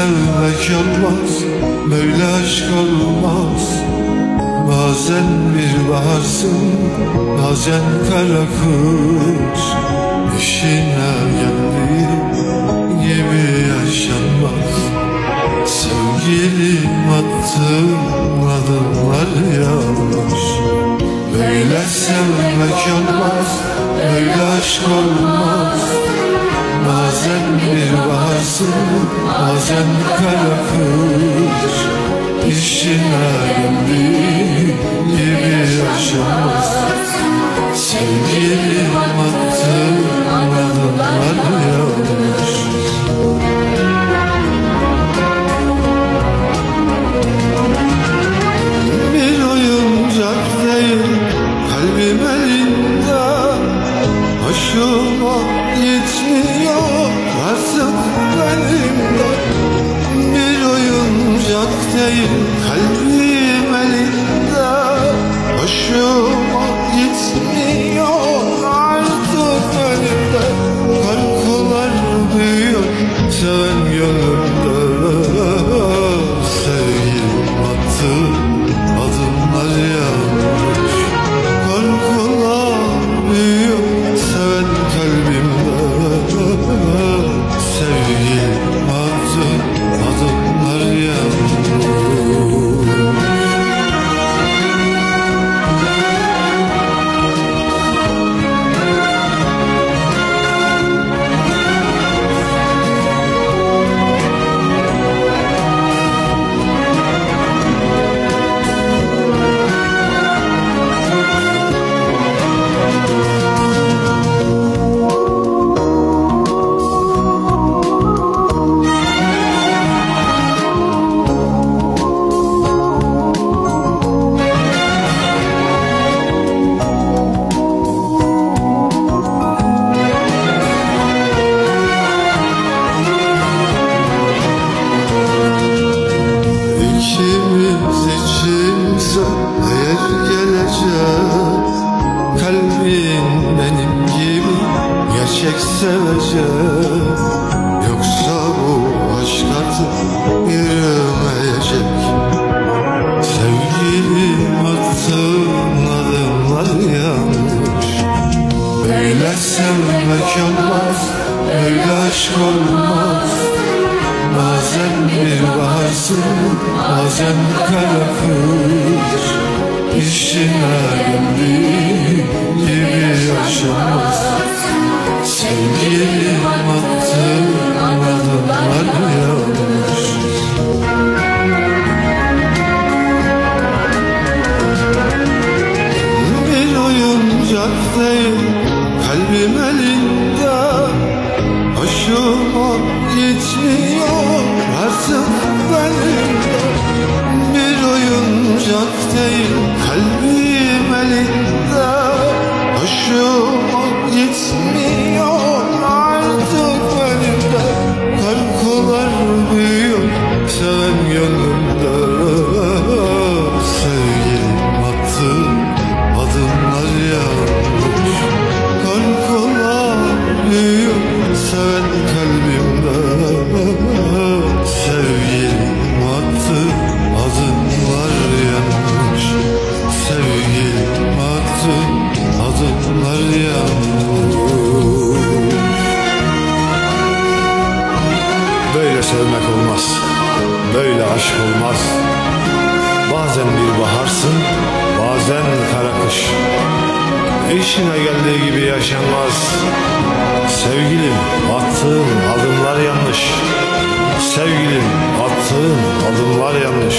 olmaz Böyle aşk olmaz. Bazen bir baharsın Bazen kara kış İşine geldiği gibi yaşanmaz. Sevgilim attığım adımlar yanlış. Böyle sevmek olmaz Böyle aşk olmaz Bazen bir baharsın Bazen kara kış İşine geldiği gibi yaşamaz. Sevgilim değil kalbim elinde. Hoşuma gitmiyor artık benimde Korkular büyüyor seven gönlümde gerçek sevecek. Yoksa bu aşk artık yürümeyecek. Sevgilim attığın adımlar yanlış Böyle sevmek olmaz, böyle aşk olmaz. Bazen bir baharsın, bazen kara kış İşine geldiği artık benim Bir oyuncak değil kalbim elinde. Hoşuma aşk olmaz. Bazen bir baharsın, bazen kara kış. İşine geldiği gibi yaşanmaz. Sevgilim attığın adımlar yanlış. Sevgilim attığın adımlar yanlış.